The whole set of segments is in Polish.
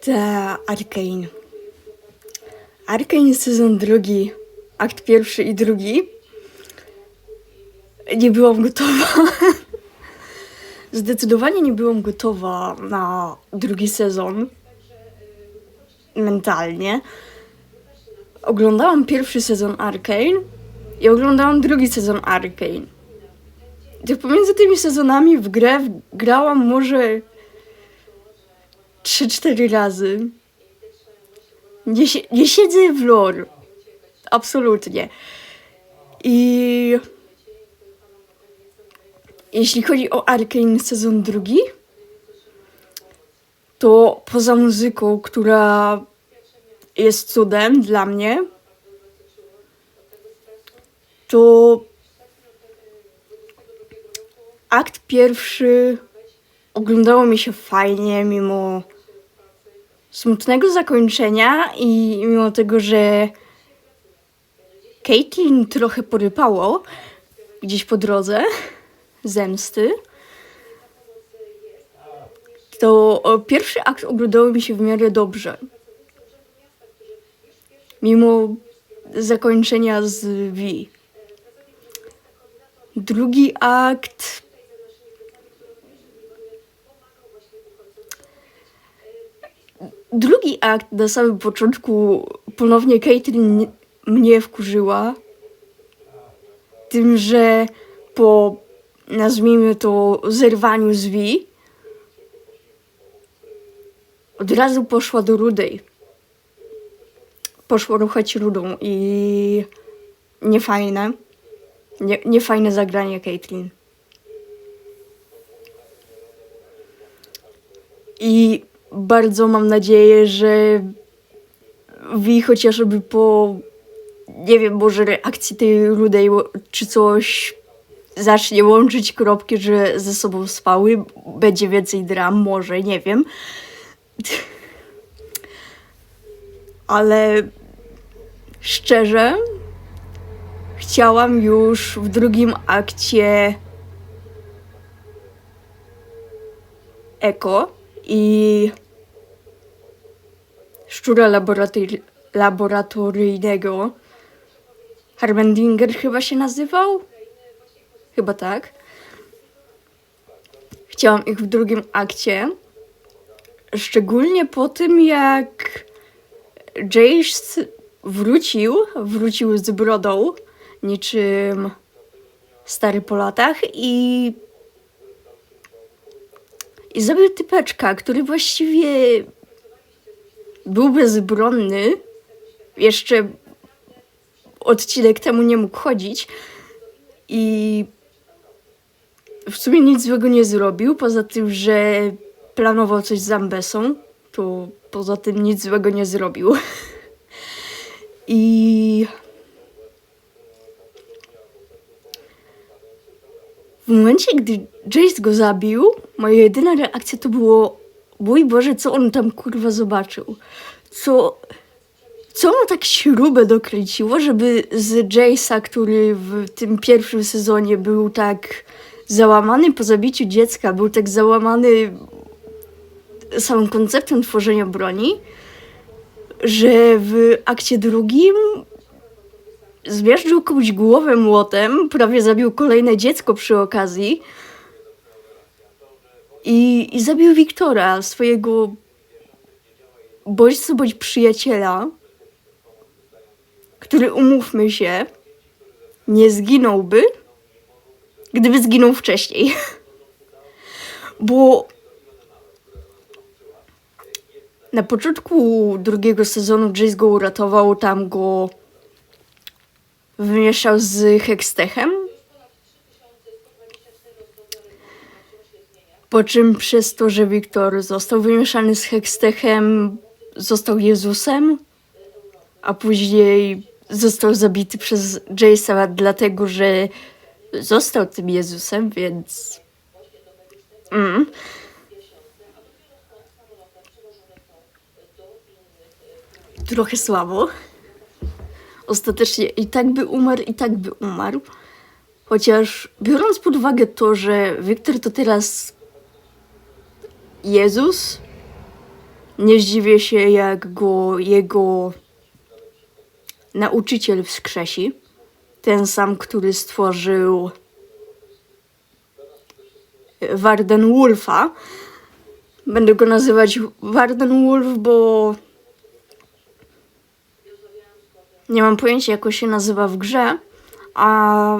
Ta Arkane. Arkane sezon drugi, akt pierwszy i drugi. Nie byłam gotowa. Zdecydowanie nie byłam gotowa na drugi sezon. Mentalnie. Oglądałam pierwszy sezon Arkane i oglądałam drugi sezon Arkane. Pomiędzy tymi sezonami w grę grałam może 3-4 razy. Nie, nie siedzę w lore. Absolutnie. I jeśli chodzi o Arkane sezon drugi, to poza muzyką, która jest cudem dla mnie, to akt pierwszy oglądało mi się fajnie, mimo smutnego zakończenia i mimo tego, że Caitlyn trochę porypało gdzieś po drodze zemsty, to pierwszy akt oglądało mi się w miarę dobrze. Mimo zakończenia z V. Drugi akt drugi akt na samym początku ponownie Caitlyn mnie wkurzyła. Tym, że po nazwijmy to zerwaniu z V od razu poszła do Rudej. Poszła ruchać Rudą i niefajne. Nie, niefajne zagranie Caitlyn. I bardzo mam nadzieję, że Wi chociażby po nie wiem, może reakcji tej rudej czy coś zacznie łączyć kropki, że ze sobą spały, będzie więcej dram, może, nie wiem. Ale szczerze chciałam już w drugim akcie Eko i szczura laborator- laboratoryjnego. Harmendinger chyba się nazywał? Chyba tak. Chciałam ich w drugim akcie. Szczególnie po tym, jak Jace wrócił, wrócił z brodą, niczym stary po latach i i zabił typeczka, który właściwie był bezbronny. Jeszcze odcinek temu nie mógł chodzić. I w sumie nic złego nie zrobił, poza tym, że planował coś z Ambesą, to poza tym nic złego nie zrobił. I w momencie, gdy Jace go zabił, moja jedyna reakcja to było mój Boże, co on tam kurwa zobaczył? Co, co mu tak śrubę dokręciło, żeby z Jace'a, który w tym pierwszym sezonie był tak załamany po zabiciu dziecka, był tak załamany samym konceptem tworzenia broni, że w akcie drugim zmiażdżył komuś głowę młotem, prawie zabił kolejne dziecko przy okazji i, i zabił Wiktora, swojego bądź co bądź przyjaciela, który umówmy się, nie zginąłby, gdyby zginął wcześniej. Bo na początku drugiego sezonu Jace go uratował, tam go wymieszał z Hextechem. Po czym przez to, że Wiktor został wymieszany z Hextechem, został Jezusem, a później został zabity przez Jace'a dlatego, że został tym Jezusem, więc... Mm. Trochę słabo. Ostatecznie i tak by umarł, i tak by umarł. Chociaż biorąc pod uwagę to, że Wiktor to teraz Jezus, Nie zdziwię się, jak go jego nauczyciel wskrzesi. Ten sam, który stworzył Warden Wolfa. Będę go nazywać Warden Wolf, bo nie mam pojęcia, jak on się nazywa w grze, a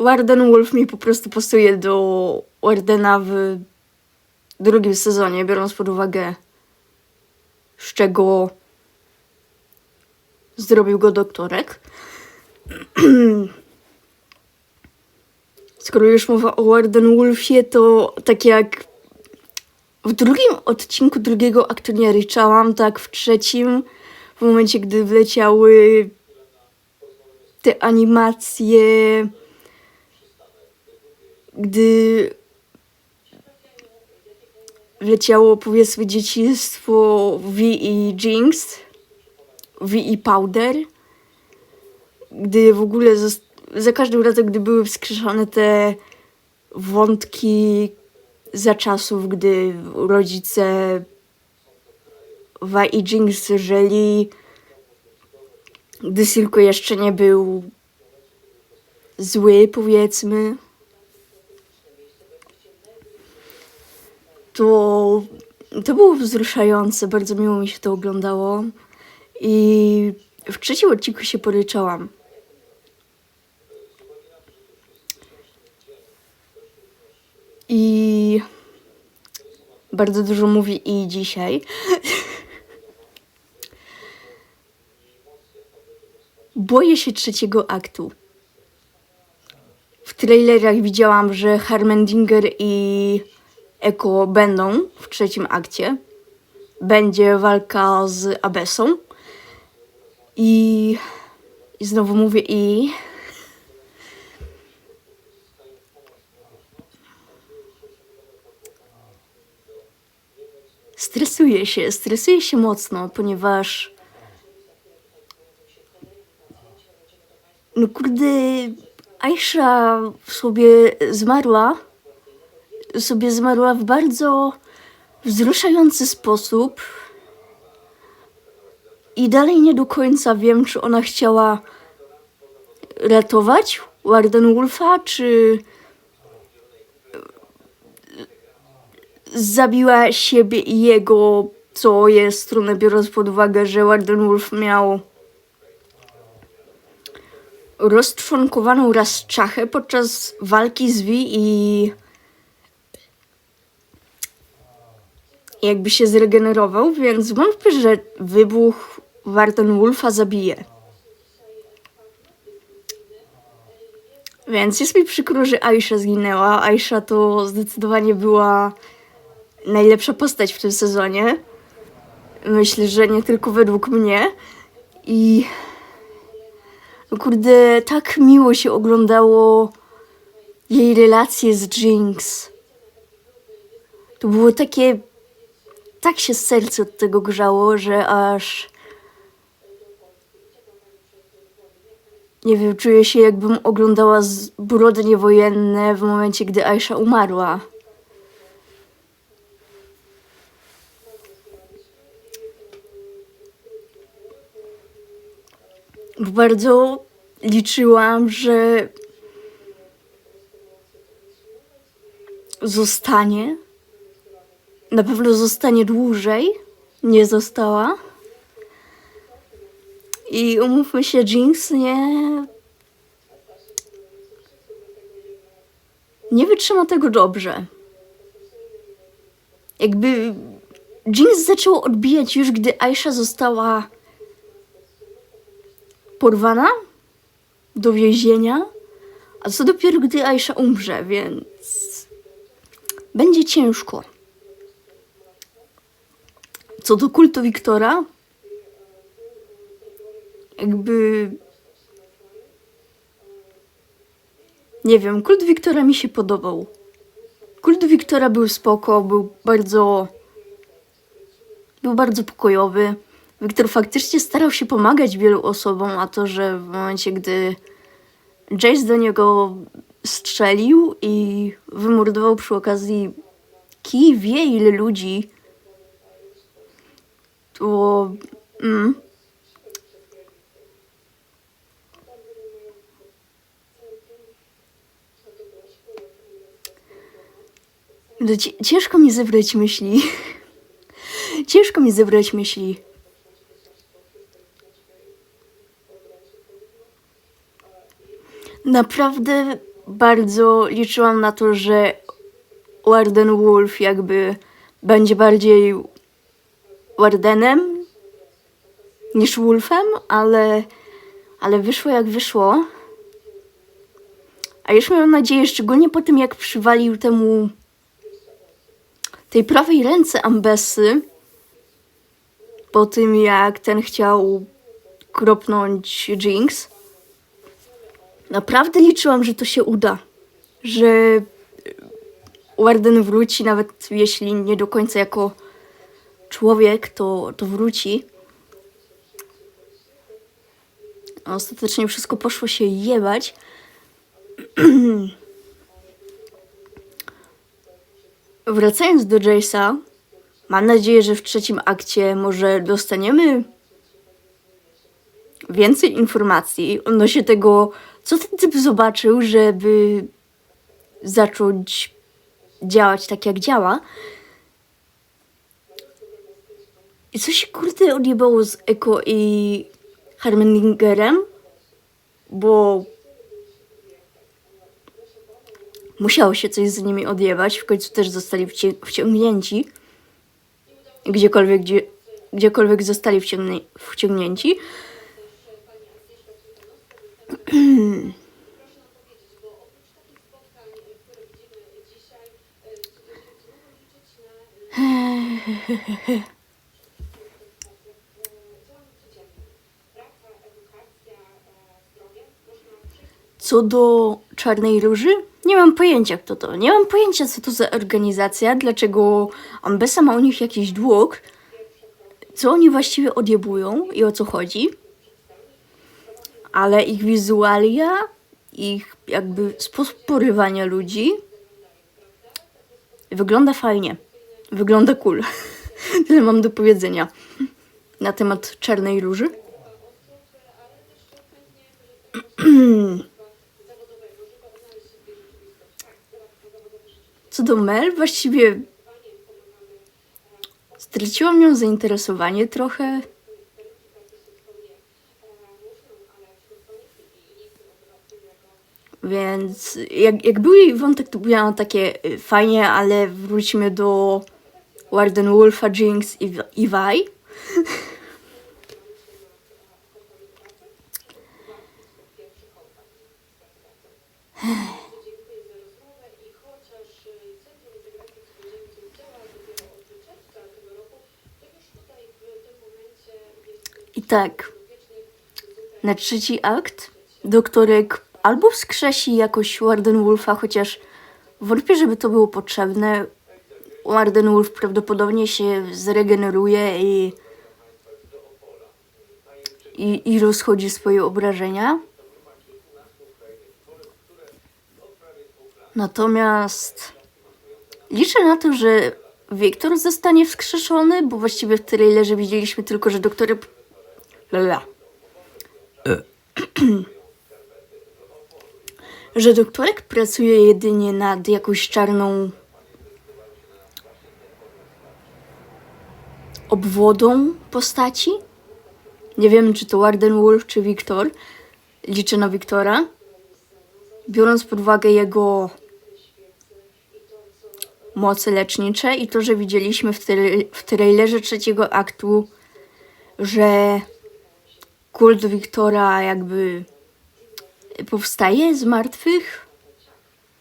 Warden Wolf mi po prostu pasuje do Wardena w drugim sezonie, biorąc pod uwagę, z czego zrobił go doktorek. Skoro już mowa o Warden Wolfie, to tak jak w drugim odcinku drugiego aktu nie ryczałam, tak w trzecim, w momencie, gdy wleciały te animacje, gdy wleciało powiedzmy dzieciństwo V i Jinx, V i Powder, gdy w ogóle za każdym razem, gdy były wskrzeszone te wątki za czasów, gdy rodzice Va i Jinx żyli, gdy Silko jeszcze nie był zły, powiedzmy, to, to było wzruszające, bardzo miło mi się to oglądało i w trzecim odcinku się poryczałam. I bardzo dużo mówi i dzisiaj. Boję się trzeciego aktu. W trailerach widziałam, że Harmendinger i Eko będą w trzecim akcie. Będzie walka z Abesą. I, i znowu mówię i. Stresuję się, stresuję się mocno, ponieważ. Kurde, Aisha sobie zmarła. Sobie zmarła w bardzo wzruszający sposób. I dalej nie do końca wiem, czy ona chciała ratować Warden Wolfa, czy zabiła siebie i jego, co jest trudne, biorąc pod uwagę, że Warden Wolf miał roztrzonkowaną raz czachę podczas walki z Vi i jakby się zregenerował, więc wątpię, że wybuch Warden Wolfa zabije. Więc jest mi przykro, że Aisha zginęła. Aisha to zdecydowanie była najlepsza postać w tym sezonie. Myślę, że nie tylko według mnie. I kurde, tak miło się oglądało jej relacje z Jinx. To było takie. Tak się serce od tego grzało, że aż. Nie wiem, czuję się jakbym oglądała zbrodnie wojenne w momencie, gdy Aisha umarła. Bardzo liczyłam, że zostanie. Na pewno zostanie dłużej. Nie została. I umówmy się, Jinx nie. Nie wytrzyma tego dobrze. Jakby Jinx zaczęło odbijać już, gdy Aisha została porwana do więzienia, a co dopiero, gdy Aisha umrze, więc będzie ciężko. Co do kultu Wiktora, jakby. Nie wiem, kult Wiktora mi się podobał. Kult Wiktora był spoko, był bardzo. Był bardzo pokojowy. Wiktor faktycznie starał się pomagać wielu osobom, a to, że w momencie, gdy Jace do niego strzelił i wymordował przy okazji kij wie ile ludzi bo... Mm, No, ci- ciężko mi zebrać myśli. ciężko mi zebrać myśli. Naprawdę bardzo liczyłam na to, że Warden Wolf jakby będzie bardziej Wardenem niż Wolfem, ale, ale wyszło jak wyszło. A już miałam nadzieję, szczególnie po tym jak przywalił temu tej prawej ręce Ambessy, po tym jak ten chciał kropnąć Jinx, naprawdę liczyłam, że to się uda. Że Warden wróci, nawet jeśli nie do końca jako człowiek, to, to wróci. A Ostatecznie wszystko poszło się jebać. Wracając do Jace'a, mam nadzieję, że w trzecim akcie może dostaniemy więcej informacji odnośnie tego, co ten typ zobaczył, żeby zacząć działać tak, jak działa. I co się kurde odjebało z Eko i Harmeningerem, bo musiało się coś z nimi odjebać, w końcu też zostali wci- wciągnięci. Gdziekolwiek, gdzie, gdziekolwiek zostali wciągnięci. Co do Czarnej Róży, nie mam pojęcia kto to. Nie mam pojęcia co to za organizacja, dlaczego Ambessa ma u nich jakiś dług, co oni właściwie odjebują i o co chodzi. Ale ich wizualia, ich jakby sposób porywania ludzi wygląda fajnie. Wygląda cool. Tyle mam do powiedzenia na temat Czarnej Róży. Co do Mel, właściwie straciłam nią zainteresowanie trochę. Więc jak, jak był jej wątek, to miałam takie y, fajnie, ale wróćmy do Warden Wolfa, Jinx i, i Vi. I tak, na trzeci akt doktorek albo wskrzesi jakoś Warden Wolfa, chociaż wątpię, żeby to było potrzebne. Warden Wolf prawdopodobnie się zregeneruje i, i, i rozchodzi swoje obrażenia. Natomiast liczę na to, że Wiktor zostanie wskrzeszony, bo właściwie w trailerze widzieliśmy tylko, że doktorek... Lala. Że doktorek pracuje jedynie nad jakąś czarną obwodą postaci. Nie wiem, czy to Warden Wolf, czy Wiktor. Liczę na Wiktora. Biorąc pod uwagę jego moce lecznicze i to, że widzieliśmy w, tra- w trailerze trzeciego aktu, że kult Wiktora jakby powstaje z martwych?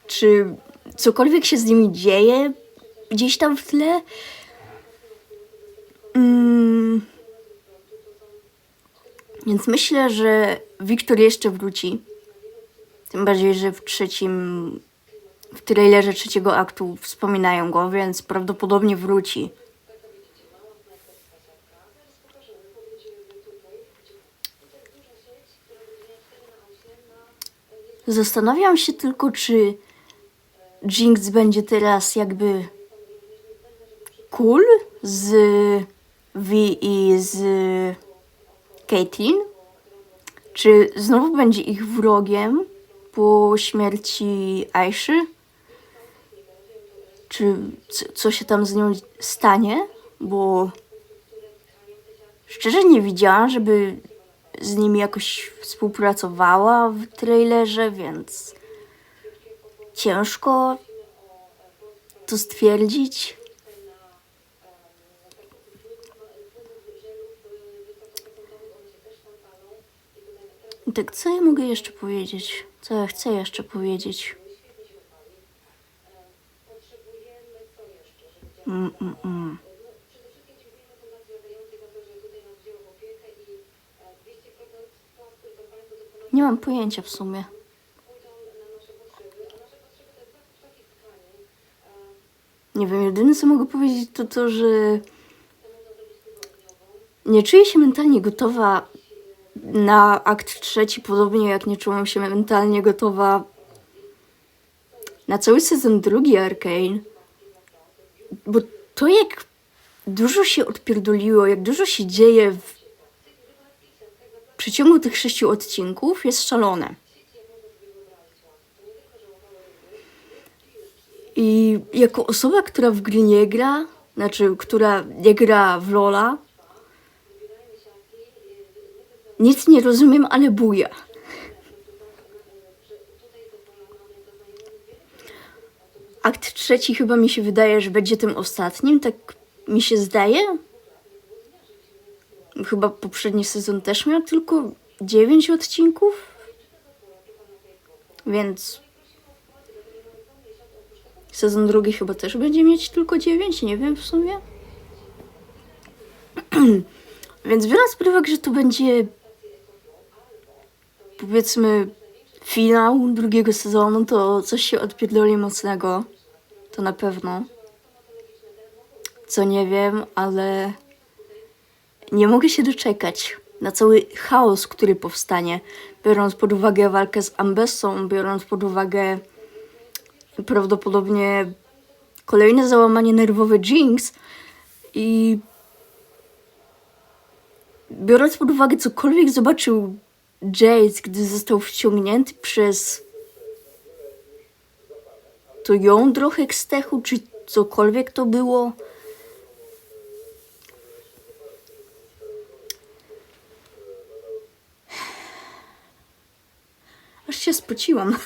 Czy cokolwiek się z nimi dzieje gdzieś tam w tle? Mm. Więc myślę, że Wiktor jeszcze wróci. Tym bardziej, że w trzecim, w trailerze trzeciego aktu wspominają go, więc prawdopodobnie wróci. Zastanawiam się tylko, czy Jinx będzie teraz jakby cool z V i z Caitlyn? Czy znowu będzie ich wrogiem po śmierci Aiszy? Czy co, się tam z nią stanie? Bo szczerze nie widziałam, żeby z nimi jakoś współpracowała w trailerze, więc ciężko to stwierdzić. Tak, co ja mogę jeszcze powiedzieć? Co ja chcę jeszcze powiedzieć? Mm, mm, mm. Nie mam pojęcia w sumie. Nie wiem, jedyne co mogę powiedzieć to to, że nie czuję się mentalnie gotowa na akt trzeci, podobnie jak nie czułam się mentalnie gotowa na cały sezon drugi Arkane. Bo to jak dużo się odpierdoliło, jak dużo się dzieje w przeciągu tych sześciu odcinków jest szalone. I jako osoba, która w gry nie gra, znaczy, która nie gra w Lola, nic nie rozumiem, ale buja. Akt trzeci chyba mi się wydaje, że będzie tym ostatnim, tak mi się zdaje. Chyba poprzedni sezon też miał tylko 9 odcinków. Więc sezon drugi chyba też będzie mieć tylko 9, nie wiem w sumie. Więc biorąc pod uwagę, że to będzie powiedzmy finał drugiego sezonu, to coś się odpierdoli mocnego. To na pewno. Co nie wiem, ale nie mogę się doczekać na cały chaos, który powstanie, biorąc pod uwagę walkę z Ambessą, biorąc pod uwagę prawdopodobnie kolejne załamanie nerwowe Jinx i biorąc pod uwagę cokolwiek zobaczył Jace, gdy został wciągnięty przez to jądro Hextechu, czy cokolwiek to było, Aż się spociłam.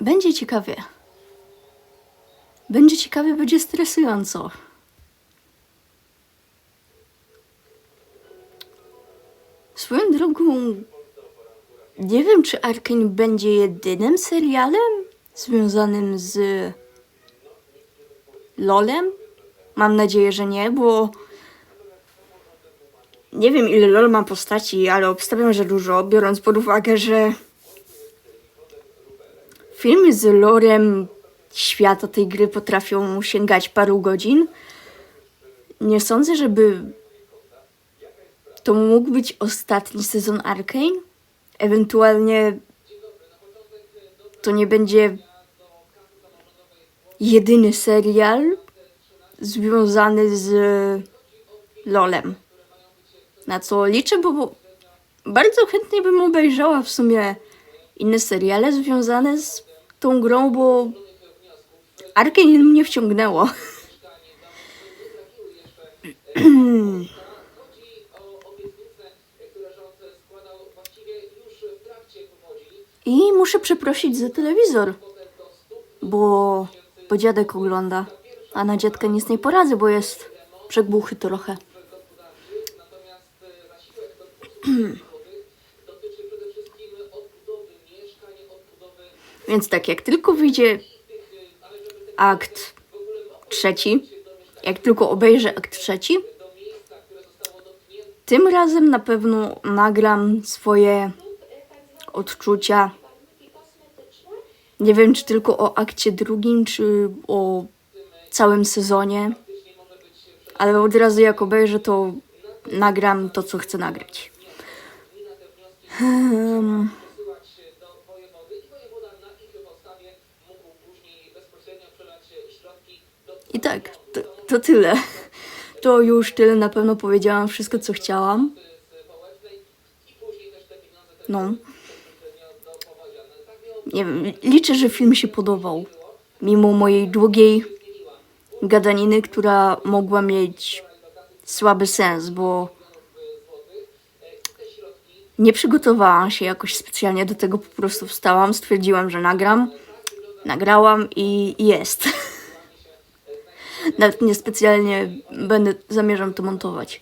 Będzie ciekawie. Będzie ciekawie, będzie stresująco. Swoją drogą, nie wiem, czy Arkane będzie jedynym serialem związanym z LOLem? Mam nadzieję, że nie, bo nie wiem ile LOL ma postaci, ale obstawiam, że dużo, biorąc pod uwagę, że filmy z lorem świata tej gry potrafią sięgać paru godzin. Nie sądzę, żeby to mógł być ostatni sezon Arkane. Ewentualnie to nie będzie jedyny serial związany z LOLem. Na co liczę, bo, bo bardzo chętnie bym obejrzała w sumie inne seriale związane z tą grą, bo Arkane mnie wciągnęło. I muszę przeprosić za telewizor, bo, bo dziadek ogląda, a na dziadka nic nie poradzę, bo jest przegłuchy trochę. Więc tak, jak tylko wyjdzie akt trzeci, jak tylko obejrzę akt trzeci, tym razem na pewno nagram swoje odczucia. Nie wiem, czy tylko o akcie drugim, czy o całym sezonie, ale od razu jak obejrzę, to nagram to, co chcę nagrać. Wojewody i tak, to, to tyle. To już tyle na pewno powiedziałam wszystko, co chciałam. No. bezpośrednio do powodzian. Tak miało Nie wiem, liczę, że film się podobał. Mimo mojej długiej gadaniny, która mogła mieć słaby sens, bo nie przygotowałam się jakoś specjalnie do tego, po prostu wstałam, stwierdziłam, że nagram. Nagrałam i jest. Nawet nie specjalnie będę, zamierzam to montować.